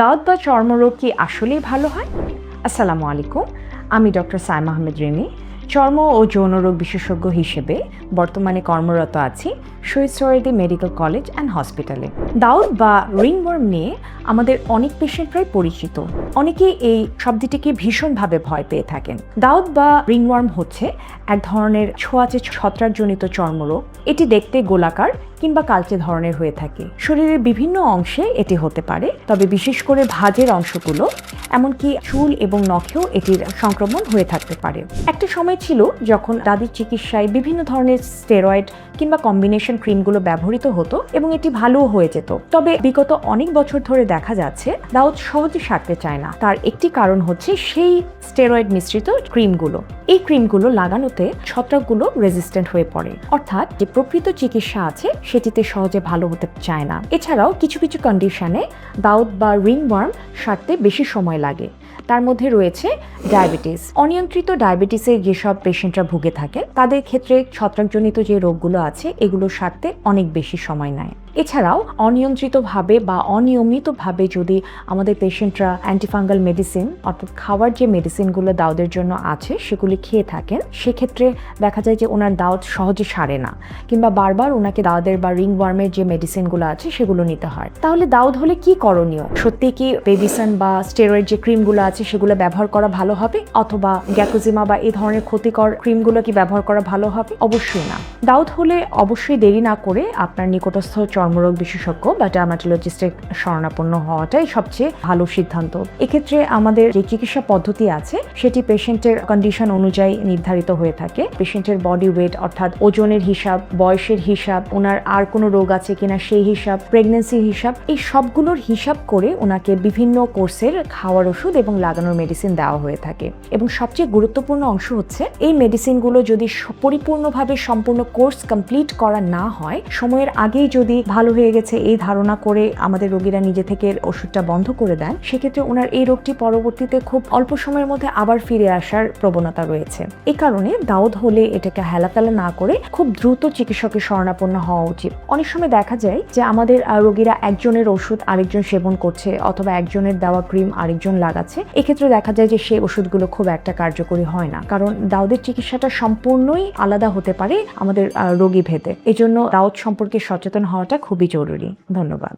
দাঁত বা চর্মরোগ কি আসলেই ভালো হয়? আসসালামু আলাইকুম। আমি ডক্টর সাইম আহমেদ রেমি। চর্ম ও যৌনরোগ বিশেষজ্ঞ হিসেবে বর্তমানে কর্মরত আছি Shahid Suhrawardy medical college and হসপিটালে। দাউদ বা রিংওয়ার্ম নিয়ে আমাদের অনেক পেশেন্টরাই পরিচিত। অনেকেই এই শব্দটিকে ভীষণভাবে ভয় পেয়ে থাকেন। দাউদ বা রিংওয়ার্ম হচ্ছে এক ধরনের ছোঁয়াচে ছত্রাকজনিত চর্মরোগ। এটি দেখতে গোলাকার কিংবা কালচে ধরনের হয়ে থাকে। শরীরের বিভিন্ন অংশে এটি হতে পারে, তবে বিশেষ করে ভাজের অংশগুলো এমনকি চুল এবং নখেও এটির সংক্রমণ হয়ে থাকতে পারে। একটা সময় ছিল যখন দাদির চিকিৎসায় বিভিন্ন ধরনের স্টেরয়েড কিংবা কম্বিনেশন ক্রিমগুলো ব্যবহৃত হতো এবং এটি ভালোও হয়ে যেত। তবে বিগত অনেক বছর ধরে দেখা যাচ্ছে, দাউদ সহজে সারতে চায় না। তার একটি কারণ হচ্ছে সেই স্টেরয়েড মিশ্রিত ক্রিমগুলো। এই ক্রিমগুলো লাগানোতে ছত্রাকগুলো রেজিস্ট্যান্ট হয়ে পড়ে। অর্থাৎ যে প্রকৃত চিকিৎসা আছে, সেটিতে সহজে ভালো হতে চায় না। এছাড়াও কিছু কিছু কন্ডিশনে দাউদ বা রিং রিংওয়ার্ম সারতে বেশি সময় লাগে। তার মধ্যে রয়েছে ডায়াবেটিস। অনিয়ন্ত্রিত ডায়াবেটিসে যেসব পেশেন্টরা ভুগে থাকে তাদের ক্ষেত্রে ছত্রাকজনিত যে রোগগুলো আছে, এগুলো সারতে অনেক বেশি সময় নেয়। এছাড়াও অনিয়ন্ত্রিতভাবে বা অনিয়মিতভাবে যদি আমাদের পেশেন্টরা অ্যান্টিফাঙ্গাল মেডিসিন অর্থাৎ খাওয়ার যে মেডিসিনগুলো দাউদের জন্য আছে, সেগুলি খেয়ে থাকেন, সেক্ষেত্রে দেখা যায় যে ওনার দাউদ সহজে সারে না, কিংবা বারবার ওনাকে দাউদের বা রিং ওয়ার্মের যে মেডিসিনগুলো আছে, সেগুলো নিতে হয়। তাহলে দাউদ হলে কি করণীয়? সত্যি কি বেবিসন বা স্টেরয়েড যে ক্রিমগুলো আছে, সেগুলো ব্যবহার করা ভালো হবে? অথবা গ্যাকোজিমা বা এই ধরনের ক্ষতিকর ক্রিমগুলো কি ব্যবহার করা ভালো হবে? অবশ্যই না। দাউদ হলে অবশ্যই দেরি না করে আপনার নিকটস্থ চর্মরোগ বিশেষজ্ঞ বা ডার্মাটোলজিস্টের শরণাপন্ন হওয়াটাই সবচেয়ে ভালো সিদ্ধান্ত। এক্ষেত্রে আমাদের যে চিকিৎসা পদ্ধতি আছে, সেটি পেশেন্টের কন্ডিশন অনুযায়ী নির্ধারিত হয়ে থাকে। পেশেন্টের বডি ওয়েট অর্থাৎ ওজনের হিসাব, বয়সের হিসাব, ওনার আর কোনো রোগ আছে কিনা, সেই হিসাব প্রেগনেন্সি হিসাব, এই সবগুলোর হিসাব করে ওনাকে বিভিন্ন কোর্সের খাওয়ার ওষুধ এবং লাগানোর মেডিসিন দেওয়া হয়ে থাকে। এবং সবচেয়ে গুরুত্বপূর্ণ অংশ হচ্ছে, এই মেডিসিনগুলো যদি পরিপূর্ণভাবে সম্পূর্ণ কোর্স কমপ্লিট করা না হয়, সময়ের আগেই যদি ভালো হয়ে গেছে এই ধারণা করে আমাদের রোগীরা নিজে থেকে ওষুধটা বন্ধ করে দেন, সেক্ষেত্রে ওনার এই রোগটি পরবর্তীতে খুব অল্প সময়ের মধ্যে আবার ফিরে আসার প্রবণতা রয়েছে। এই কারণে দাউদ হলে এটাকে হেলাতালা না করে খুব দ্রুত চিকিৎসকের শরণাপন্ন হওয়া উচিত। অনেক সময় দেখা যায় যে আমাদের রোগীরা একজনের ওষুধ আরেকজন সেবন করছে অথবা একজনের দেওয়া ক্রিম আরেকজন লাগাচ্ছে, এক্ষেত্রে দেখা যায় যে সেই ওষুধগুলো খুব একটা কার্যকরী হয় না। কারণ দাউদের চিকিৎসাটা সম্পূর্ণই আলাদা হতে পারে আমাদের রোগী ভেদে। এজন্য দাউদ সম্পর্কে সচেতন হওয়াটা খুবই জরুরি। ধন্যবাদ।